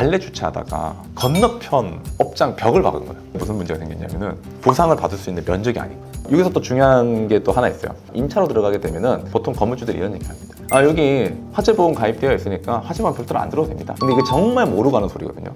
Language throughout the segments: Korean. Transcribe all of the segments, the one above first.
관례 주차하다가 건너편 업장 벽을 박은 거예요. 무슨 문제가 생겼냐면은 보상을 받을 수 있는 면적이 아닌 거예요. 여기서 또 중요한 게 또 하나 있어요. 임차로 들어가게 되면은 보통 건물주들이 이런 얘기 합니다. 아, 여기 화재보험 가입되어 있으니까 화재보험 별도로 안 들어도 됩니다. 근데 이게 정말 모르고 하는 소리거든요.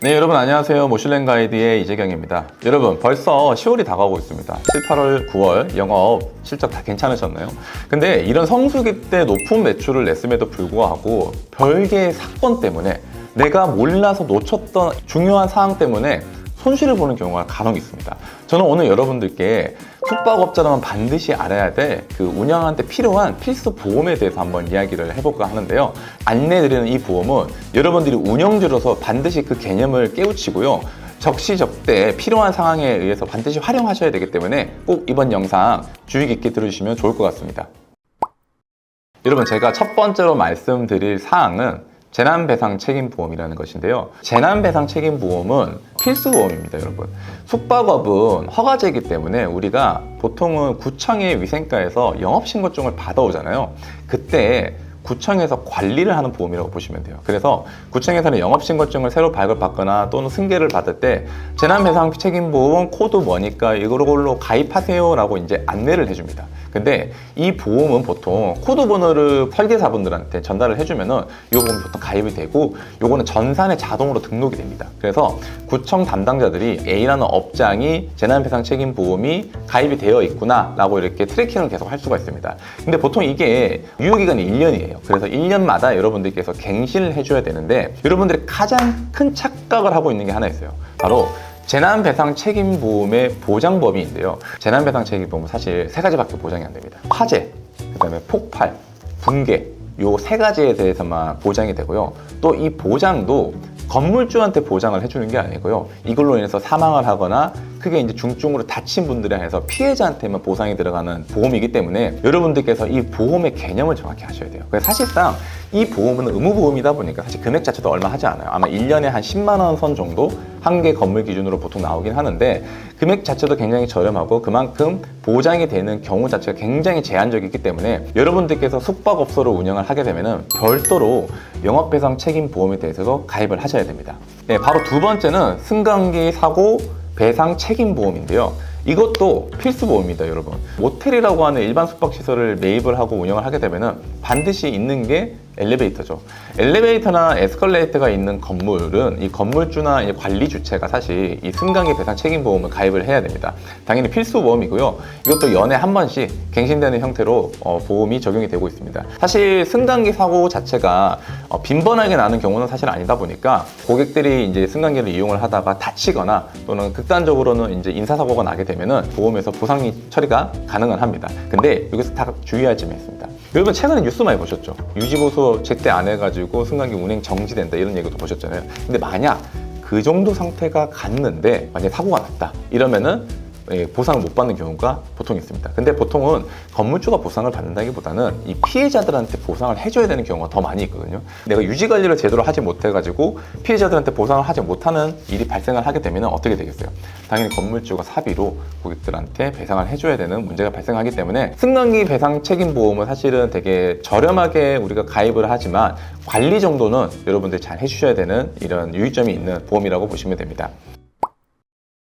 네, 여러분 안녕하세요. 모슐랭 가이드의 이재경입니다. 여러분 벌써 10월이 다가오고 있습니다. 7, 8월, 9월 영업 실적 다 괜찮으셨나요? 근데 이런 성수기 때 높은 매출을 냈음에도 불구하고 별개의 사건 때문에 내가 몰라서 놓쳤던 중요한 사항 때문에 손실을 보는 경우가 간혹 있습니다. 저는 오늘 여러분들께 숙박업자라면 반드시 알아야 될 그 운영하는데 필요한 필수 보험에 대해서 한번 이야기를 해볼까 하는데요. 안내드리는 이 보험은 여러분들이 운영주로서 반드시 그 개념을 깨우치고요. 적시적대 필요한 상황에 의해서 반드시 활용하셔야 되기 때문에 꼭 이번 영상 주의 깊게 들어주시면 좋을 것 같습니다. 여러분 제가 첫 번째로 말씀드릴 사항은 재난배상 책임보험이라는 것인데요. 재난배상 책임보험은 필수보험입니다, 여러분. 숙박업은 허가제이기 때문에 우리가 보통은 구청의 위생과에서 영업신고증을 받아오잖아요. 그때 구청에서 관리를 하는 보험이라고 보시면 돼요. 그래서 구청에서는 영업신고증을 새로 발급받거나 또는 승계를 받을 때 재난배상 책임보험 코드 뭐니까 이걸로 가입하세요라고 이제 안내를 해줍니다. 근데 이 보험은 보통 코드 번호를 설계사분들한테 전달을 해주면은 이 보험 보통 가입이 되고 요거는 전산에 자동으로 등록이 됩니다. 그래서 구청 담당자들이 A라는 업장이 재난배상 책임 보험이 가입이 되어 있구나라고 이렇게 트래킹을 계속 할 수가 있습니다. 근데 보통 이게 유효기간이 1년이에요. 그래서 1년마다 여러분들께서 갱신을 해줘야 되는데 여러분들이 가장 큰 착각을 하고 있는 게 하나 있어요. 바로 재난배상 책임보험의 보장범위인데요. 재난배상 책임보험은 사실 세 가지밖에 보장이 안 됩니다. 화재, 그다음에 폭발, 붕괴 요 세 가지에 대해서만 보장이 되고요. 또 이 보장도 건물주한테 보장을 해주는 게 아니고요. 이걸로 인해서 사망을 하거나 크게 이제 중증으로 다친 분들에 한해서 피해자한테만 보상이 들어가는 보험이기 때문에 여러분들께서 이 보험의 개념을 정확히 하셔야 돼요. 그래서 사실상 이 보험은 의무보험이다 보니까 사실 금액 자체도 얼마 하지 않아요. 아마 1년에 한 10만 원 선 정도 한 개 건물 기준으로 보통 나오긴 하는데 금액 자체도 굉장히 저렴하고 그만큼 보장이 되는 경우 자체가 굉장히 제한적이기 때문에 여러분들께서 숙박업소를 운영을 하게 되면은 별도로 영업배상 책임 보험에 대해서도 가입을 하셔야 됩니다. 네, 바로 두 번째는 승강기 사고 배상 책임 보험인데요. 이것도 필수 보험입니다, 여러분. 모텔이라고 하는 일반 숙박시설을 매입을 하고 운영을 하게 되면은 반드시 있는 게 엘리베이터죠. 엘리베이터나 에스컬레이터가 있는 건물은 이 건물주나 이 관리 주체가 사실 이 승강기 배상 책임 보험을 가입을 해야 됩니다. 당연히 필수 보험이고요. 이것도 연에 한 번씩 갱신되는 형태로 어, 보험이 적용이 되고 있습니다. 사실 승강기 사고 자체가 어, 빈번하게 나는 경우는 사실 아니다 보니까 고객들이 이제 승강기를 이용을 하다가 다치거나 또는 극단적으로는 이제 인사사고가 나게 되면은 보험에서 보상 처리가 가능은 합니다. 근데 여기서 다 주의할 점이 있습니다. 여러분 최근에 뉴스 많이 보셨죠? 유지보수 제때 안 해가지고 승강기 운행 정지된다 이런 얘기도 보셨잖아요. 근데 만약 그 정도 상태가 갔는데 만약 사고가 났다 이러면은 예, 보상을 못 받는 경우가 보통 있습니다. 근데 보통은 건물주가 보상을 받는다기보다는 이 피해자들한테 보상을 해줘야 되는 경우가 더 많이 있거든요. 내가 유지 관리를 제대로 하지 못해가지고 피해자들한테 보상을 하지 못하는 일이 발생을 하게 되면 어떻게 되겠어요? 당연히 건물주가 사비로 고객들한테 배상을 해줘야 되는 문제가 발생하기 때문에 승강기 배상 책임 보험은 사실은 되게 저렴하게 우리가 가입을 하지만 관리 정도는 여러분들이 잘 해주셔야 되는 이런 유의점이 있는 보험이라고 보시면 됩니다.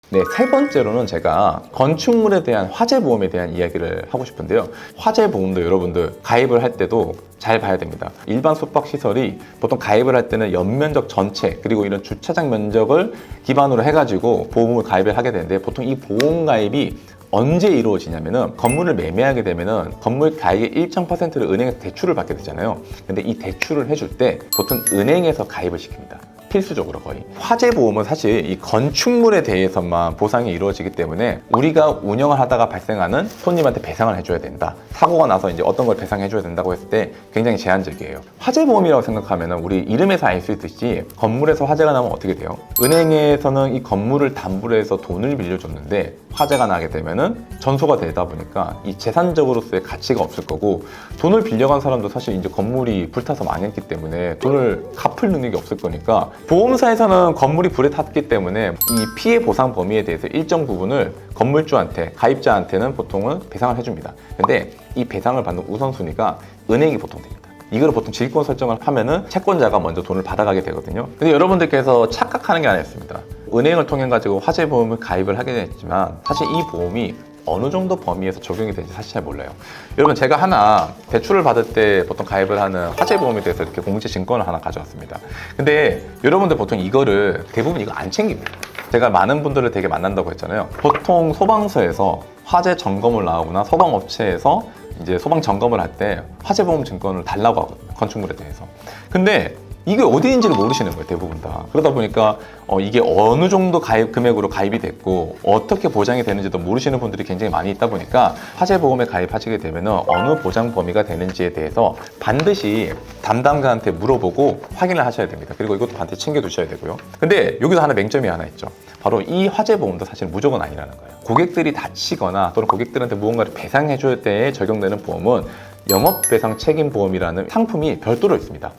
네, 세 번째로는 제가 건축물에 대한 화재 보험에 대한 이야기를 하고 싶은데요. 화재 보험도 여러분들 가입을 할 때도 잘 봐야 됩니다. 일반 숙박 시설이 보통 가입을 할 때는 연면적 전체 그리고 이런 주차장 면적을 기반으로 해가지고 보험을 가입을 하게 되는데 보통 이 보험 가입이 언제 이루어지냐면은 건물을 매매하게 되면은 건물 가액의 일정 퍼센트를 은행에서 대출을 받게 되잖아요. 근데 이 대출을 해줄 때 보통 은행에서 가입을 시킵니다. 필수적으로 거의. 화재 보험은 사실 이 건축물에 대해서만 보상이 이루어지기 때문에 우리가 운영을 하다가 발생하는 손님한테 배상을 해줘야 된다. 사고가 나서 이제 어떤 걸 배상해줘야 된다고 했을 때 굉장히 제한적이에요. 화재 보험이라고 생각하면 우리 이름에서 알 수 있듯이 건물에서 화재가 나면 어떻게 돼요? 은행에서는 이 건물을 담보로 해서 돈을 빌려줬는데 화재가 나게 되면은 전소가 되다 보니까 이 재산적으로서의 가치가 없을 거고 돈을 빌려간 사람도 사실 이제 건물이 불타서 망했기 때문에 돈을 갚을 능력이 없을 거니까 보험사에서는 건물이 불에 탔기 때문에 이 피해 보상 범위에 대해서 일정 부분을 건물주한테 가입자한테는 보통은 배상을 해줍니다. 근데 이 배상을 받는 우선순위가 은행이 보통 됩니다. 이걸 보통 지기권 설정을 하면은 채권자가 먼저 돈을 받아가게 되거든요. 근데 여러분들께서 착각하는 게 하나 있습니다. 은행을 통해 가지고 화재 보험을 가입을 하게 됐지만 사실 이 보험이 어느 정도 범위에서 적용이 되는지 사실 잘 몰라요. 여러분 제가 하나 대출을 받을 때 보통 가입을 하는 화재 보험에 대해서 이렇게 공제 증권을 하나 가져왔습니다. 근데 여러분들 보통 이거를 대부분 이거 안 챙깁니다. 제가 많은 분들을 되게 만난다고 했잖아요. 보통 소방서에서 화재 점검을 나오거나 소방업체에서 이제 소방 점검을 할 때 화재보험 증권을 달라고 하거든요. 건축물에 대해서. 근데 이게 어디인지를 모르시는 거예요, 대부분 다. 그러다 보니까 어, 이게 어느 정도 가입 금액으로 가입이 됐고 어떻게 보장이 되는지도 모르시는 분들이 굉장히 많이 있다 보니까 화재보험에 가입하시게 되면 어느 보장 범위가 되는지에 대해서 반드시 담당자한테 물어보고 확인을 하셔야 됩니다. 그리고 이것도 반드시 챙겨두셔야 되고요. 근데 여기서 하나 맹점이 하나 있죠. 바로 이 화재보험도 사실 무조건 아니라는 거예요. 고객들이 다치거나 또는 고객들한테 무언가를 배상해 줄 때에 적용되는 보험은 영업배상 책임보험이라는 상품이 별도로 있습니다.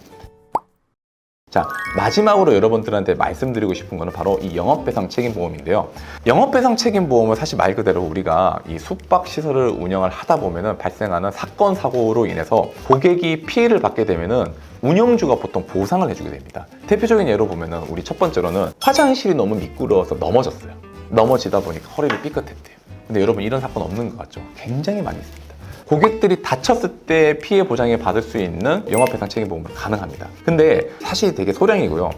자, 마지막으로 여러분들한테 말씀드리고 싶은 거는 바로 이 영업배상 책임보험인데요. 영업배상 책임보험은 사실 말 그대로 우리가 이 숙박시설을 운영을 하다 보면은 발생하는 사건, 사고로 인해서 고객이 피해를 받게 되면은 운영주가 보통 보상을 해주게 됩니다. 대표적인 예로 보면은 우리 첫 번째로는 화장실이 너무 미끄러워서 넘어졌어요. 넘어지다 보니까 허리를 삐끗했대요. 근데 여러분 이런 사건 없는 것 같죠? 굉장히 많이 있습니다. 고객들이 다쳤을 때 피해 보장에 받을 수 있는 영업배상 책임보험은 가능합니다. 근데 사실 되게 소량이고요.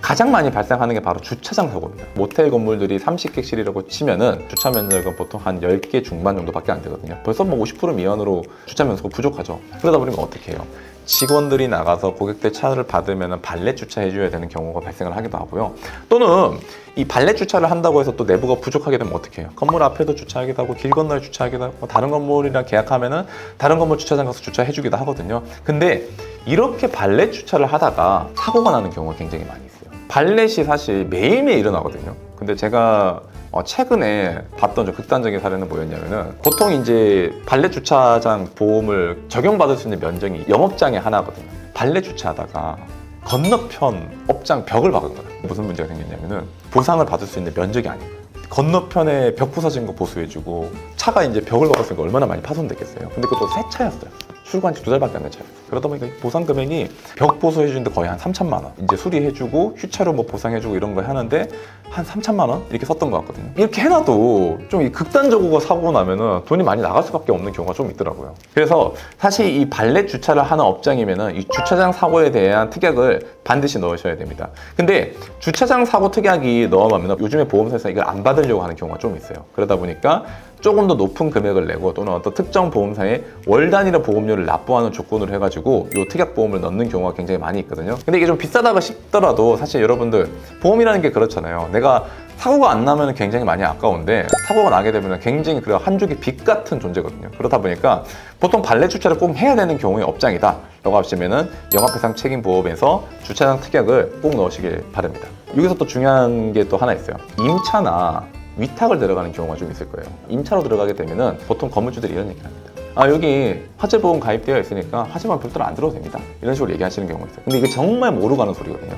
가장 많이 발생하는 게 바로 주차장 사고입니다. 모텔 건물들이 30객실이라고 치면은 주차 면적은 보통 한 10개 중반 정도밖에 안 되거든요. 벌써 뭐 50% 미만으로 주차 면적이 부족하죠. 그러다 보니까 어떻게 해요? 직원들이 나가서 고객들 차를 받으면 발렛 주차해줘야 되는 경우가 발생을 하기도 하고요. 또는 이 발렛 주차를 한다고 해서 또 내부가 부족하게 되면 어떻게 해요? 건물 앞에도 주차하기도 하고 길 건너에 주차하기도 하고 뭐 다른 건물이랑 계약하면은 다른 건물 주차장 가서 주차해주기도 하거든요. 근데 이렇게 발렛 주차를 하다가 사고가 나는 경우가 굉장히 많이 있어요. 발렛이 사실 매일매일 일어나거든요. 근데 제가 어, 최근에 봤던 좀 극단적인 사례는 뭐였냐면은 보통 이제 발렛 주차장 보험을 적용받을 수 있는 면적이 영업장의 하나거든요. 발렛 주차하다가 건너편 업장 벽을 박은 거예요. 무슨 문제가 생겼냐면은 보상을 받을 수 있는 면적이 아닌 거예요. 건너편에 벽 부서진 거 보수해주고 차가 이제 벽을 박았으니까 얼마나 많이 파손됐겠어요. 근데 그것도 새 차였어요. 출고한 지 두 달밖에 안 된 차였어요. 그러다 보니까 보상 금액이 벽 보수해 주는데 거의 한 3천만 원. 이제 수리해 주고 휴차료 뭐 보상해 주고 이런 거 하는데 한 3천만 원 이렇게 썼던 것 같거든요. 이렇게 해 놔도 좀 이 극단적으로 사고 나면은 돈이 많이 나갈 수밖에 없는 경우가 좀 있더라고요. 그래서 사실 이 발렛 주차를 하는 업장이면은 이 주차장 사고에 대한 특약을 반드시 넣으셔야 됩니다. 근데 주차장 사고 특약이 넣어놓으면 요즘에 보험사에서 이걸 안 받으려고 하는 경우가 좀 있어요. 그러다 보니까 조금 더 높은 금액을 내고 또는 어떤 특정 보험사에 월 단위로 보험료를 납부하는 조건으로 해가지고 이 특약 보험을 넣는 경우가 굉장히 많이 있거든요. 근데 이게 좀 비싸다고 싶더라도 사실 여러분들 보험이라는 게 그렇잖아요. 내가 사고가 안 나면 굉장히 많이 아까운데 사고가 나게 되면 굉장히 그한 줄기 빛 같은 존재거든요. 그렇다 보니까 보통 발렛 주차를 꼭 해야 되는 경우의 업장이다. 라고 하시면은 영업배상 책임 보험에서 주차장 특약을 꼭 넣으시길 바랍니다. 여기서 또 중요한 게 또 하나 있어요. 임차나 위탁을 들어가는 경우가 좀 있을 거예요. 임차로 들어가게 되면은 보통 건물주들이 이런 얘기를 합니다. 아 여기 화재보험 가입되어 있으니까 화재보험 별도로 안 들어도 됩니다. 이런 식으로 얘기하시는 경우가 있어요. 근데 이게 정말 모르고 가는 소리거든요.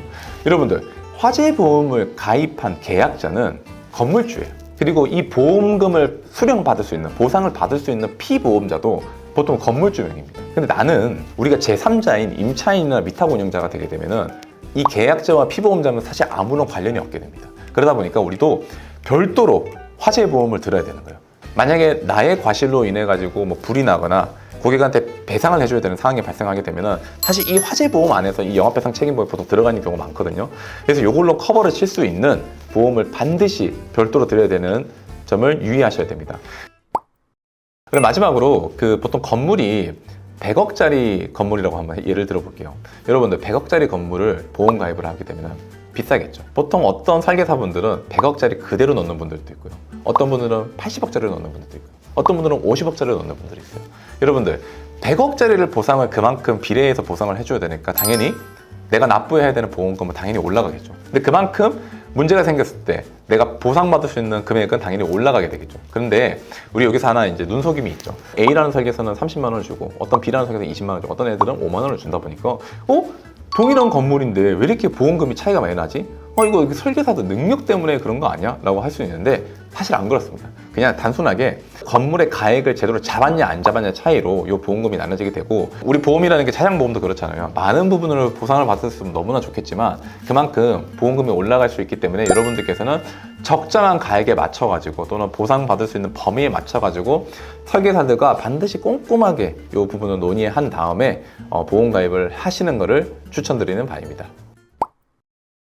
여러분들 화재보험을 가입한 계약자는 건물주예요. 그리고 이 보험금을 수령받을 수 있는 보상을 받을 수 있는 피보험자도 보통 건물주 명입니다. 근데 나는 우리가 제3자인 임차인이나 위탁 운영자가 되게 되면은 이 계약자와 피보험자는 사실 아무런 관련이 없게 됩니다. 그러다 보니까 우리도 별도로 화재 보험을 들어야 되는 거예요. 만약에 나의 과실로 인해 가지고 뭐 불이 나거나 고객한테 배상을 해줘야 되는 상황이 발생하게 되면은 사실 이 화재 보험 안에서 이 영업배상 책임보험이 보통 들어가는 경우가 많거든요. 그래서 이걸로 커버를 칠 수 있는 보험을 반드시 별도로 드려야 되는 점을 유의하셔야 됩니다. 그럼 마지막으로 그 보통 건물이 100억짜리 건물이라고 한번 예를 들어 볼게요. 여러분들 100억짜리 건물을 보험 가입을 하게 되면 비싸겠죠. 보통 어떤 설계사분들은 100억짜리 그대로 넣는 분들도 있고요. 어떤 분들은 80억짜리를 넣는 분들도 있고요. 어떤 분들은 50억짜리를 넣는 분들이 있어요. 여러분들 100억짜리를 보상을 그만큼 비례해서 보상을 해줘야 되니까 당연히 내가 납부해야 되는 보험금은 당연히 올라가겠죠. 근데 그만큼 문제가 생겼을 때 내가 보상받을 수 있는 금액은 당연히 올라가게 되겠죠. 그런데 우리 여기서 하나 이제 눈속임이 있죠. A라는 설계서는 30만 원을 주고 어떤 B라는 설계서는 20만 원을 주고 어떤 애들은 5만 원을 준다 보니까 어? 동일한 건물인데 왜 이렇게 보험금이 차이가 많이 나지? 어 이거 설계사도 능력 때문에 그런 거 아니야? 라고 할 수 있는데 사실 안 그렇습니다. 그냥 단순하게 건물의 가액을 제대로 잡았냐 안 잡았냐 차이로 이 보험금이 나눠지게 되고 우리 보험이라는 게 차량 보험도 그렇잖아요. 많은 부분을 보상을 있으면 너무나 좋겠지만 그만큼 보험금이 올라갈 수 있기 때문에 여러분들께서는 적정한 가액에 맞춰가지고 또는 보상 받을 수 있는 범위에 맞춰가지고 설계사들과 반드시 꼼꼼하게 이 부분을 논의한 다음에 어, 보험 가입을 하시는 것을 추천드리는 바입니다.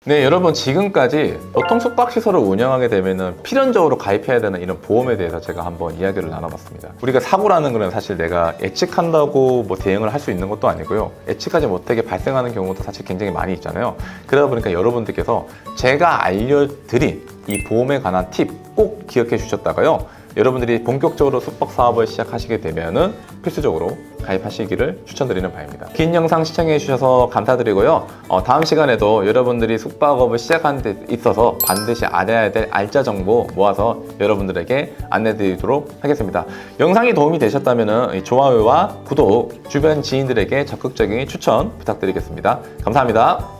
네, 여러분 지금까지 보통 숙박시설을 운영하게 되면은 필연적으로 가입해야 되는 이런 보험에 대해서 제가 한번 이야기를 나눠봤습니다. 우리가 사고라는 거는 사실 내가 예측한다고 뭐 대응을 할 수 있는 것도 아니고요. 예측하지 못하게 발생하는 경우도 사실 굉장히 많이 있잖아요. 그러다 보니까 여러분들께서 제가 알려드린 이 보험에 관한 팁 꼭 기억해 주셨다가요. 여러분들이 본격적으로 숙박 사업을 시작하시게 되면은 필수적으로 가입하시기를 추천드리는 바입니다. 긴 영상 시청해 주셔서 감사드리고요. 어, 다음 시간에도 여러분들이 숙박업을 시작하는 데 있어서 반드시 알아야 될 알짜 정보 모아서 여러분들에게 안내드리도록 하겠습니다. 영상이 도움이 되셨다면 좋아요와 구독, 주변 지인들에게 적극적인 추천 부탁드리겠습니다. 감사합니다.